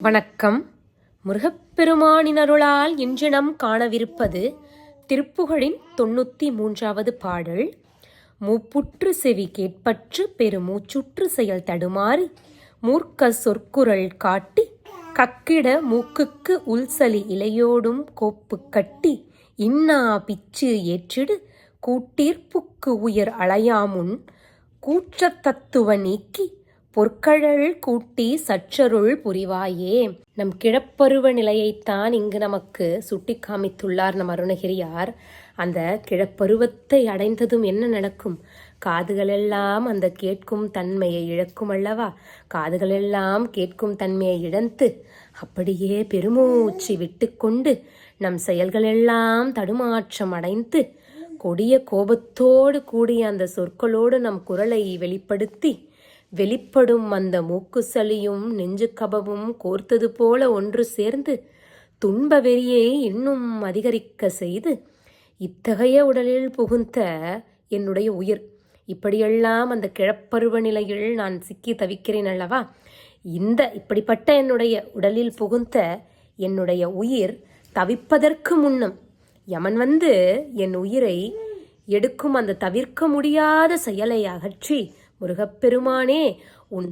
வணக்கம். முருகப்பெருமானின் அருளால் இன்றினம் காணவிருப்பது திருப்புகழின் தொண்ணூற்றி மூன்றாவது பாடல். மூப்புற்று செவி கேட்பற்று பெருமூச்சுற்று செயல் தடுமாறி மூர்க்க சொற்குரல் காட்டி கக்கிட மூக்குக்கு உள்சலி இலையோடும் கோப்பு கட்டி இன்னா பிச்சு ஏற்றிடு கூட்டீர்ப்புக்கு உயர் அலையாமுன் கூற்ற தத்துவ நீக்கி பொற்கழல் கூட்டி சற்றருள் புரிவாயே. நம் கிழப்பருவ நிலையைத்தான் இங்கு நமக்கு சுட்டி காமித்துள்ளார் நம் அருணகிரியார். அந்த கிழப்பருவத்தை அடைந்ததும் என்ன நடக்கும்? காதுகளெல்லாம் அந்த கேட்கும் தன்மையை இழக்கும் அல்லவா? காதுகளெல்லாம் கேட்கும் தன்மையை இழந்து அப்படியே பெருமூச்சு விட்டுக்கொண்டு நம் செயல்களெல்லாம் தடுமாற்றம் அடைந்து கொடிய கோபத்தோடு கூடிய அந்த சொற்களோடு நம் குரலை வெளிப்படுத்தி வெளிப்படும் அந்த மூக்கு சளியும் நெஞ்சு கபமும் கோர்த்தது போல ஒன்று சேர்ந்து துன்ப வெறியை இன்னும் அதிகரிக்க செய்து இத்தகைய உடலில் புகுந்த என்னுடைய உயிர். இப்படியெல்லாம் அந்த கிழப்பருவ நிலையில் நான் சிக்கி தவிக்கிறேன் அல்லவா? இந்த இப்படிப்பட்ட என்னுடைய உடலில் புகுந்த என்னுடைய உயிர் தவிப்பதற்கு முன்னம் யமன் வந்து என் உயிரை எடுக்கும் அந்த தவிர்க்க முடியாத செயலை அகற்றி முருகப்பெருமானே உன்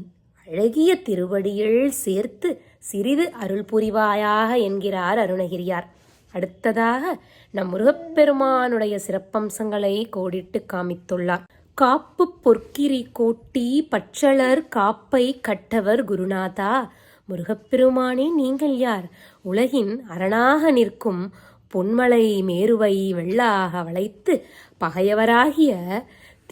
அழகிய திருவடியில் சேர்த்து சிறிது அருள் புரிவாயாக என்கிறார் அருணகிரியார். அடுத்ததாக நம் முருகப்பெருமானுடைய சிறப்பம்சங்களை கோடிட்டு காமித்துள்ளார். காப்பு பொற்கிரி கோட்டி பச்சளர் காப்பை கட்டவர் குருநாதா. முருகப்பெருமானே நீங்கள் யார்? உலகின் அரணாக நிற்கும் பொன்மலை மேருவை வெள்ளாக வளைத்து பகையவராகிய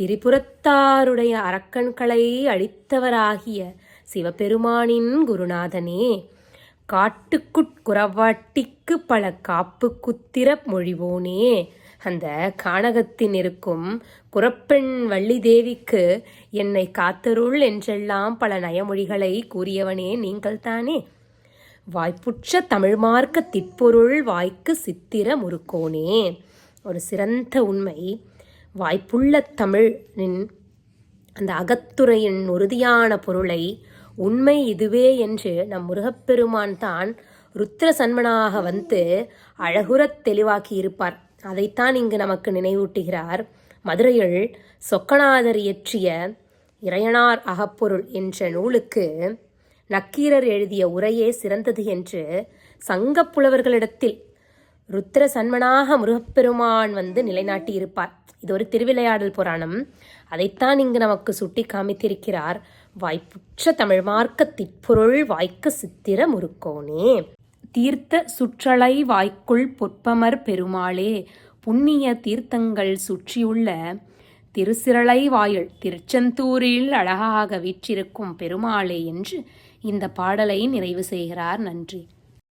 திரிபுரத்தாருடைய அரக்கன்களை அழித்தவராகிய சிவபெருமானின் குருநாதனே காட்டுக்குட்குறவாட்டிக்கு பல காப்பு குத்திர மொழிவோனே அந்த கானகத்தின் இருக்கும் குரப்பெண் வள்ளி தேவிக்கு என்னை காத்தருள் என்றெல்லாம் பல நயமொழிகளை கூறியவனே நீங்கள் தானே. வாய்ப்புற்ற தமிழ் மார்க்க திற்பொருள் வாய்க்கு சித்திர முறுக்கோனே. ஒரு சிறந்த உண்மை. வாய்ப்புள்ள தமிழின் அந்த அகத்துறையின் உறுதியான பொருளை உண்மை இதுவே என்று நம் முருகப்பெருமான் தான் ருத்ர சன்மனாக வந்து அழகுறத் தெளிவாக்கி இருப்பார். அதைத்தான் இங்கு நமக்கு நினைவூட்டுகிறார். மதுரையில் சொக்கநாதர் இயற்றிய இறையனார் அகப்பொருள் என்ற நூலுக்கு நக்கீரர் எழுதிய உரையே சிறந்தது என்று சங்கப் புலவர்களிடத்தில் ருத்ர சன்மனாக முருகப்பெருமான் வந்து நிலைநாட்டி இருப்பார் இது ஒரு திருவிளையாடல் புராணம். அதைத்தான் இங்கு நமக்கு சுட்டி காமித்திருக்கிறார். வாய்ப்புற்ற தமிழ் மார்க்க திற்பொருள் வாய்க்க சித்திர முறுக்கோனே. தீர்த்த சுற்றலை வாய்க்குள் பொற்பமர் பெருமாளே. புண்ணிய தீர்த்தங்கள் சுற்றியுள்ள திருசிரளை வாயில் திருச்செந்தூரில் அழகாக வீற்றிருக்கும் பெருமாளே என்று இந்த பாடலை நிறைவு செய்கிறார் நன்றி.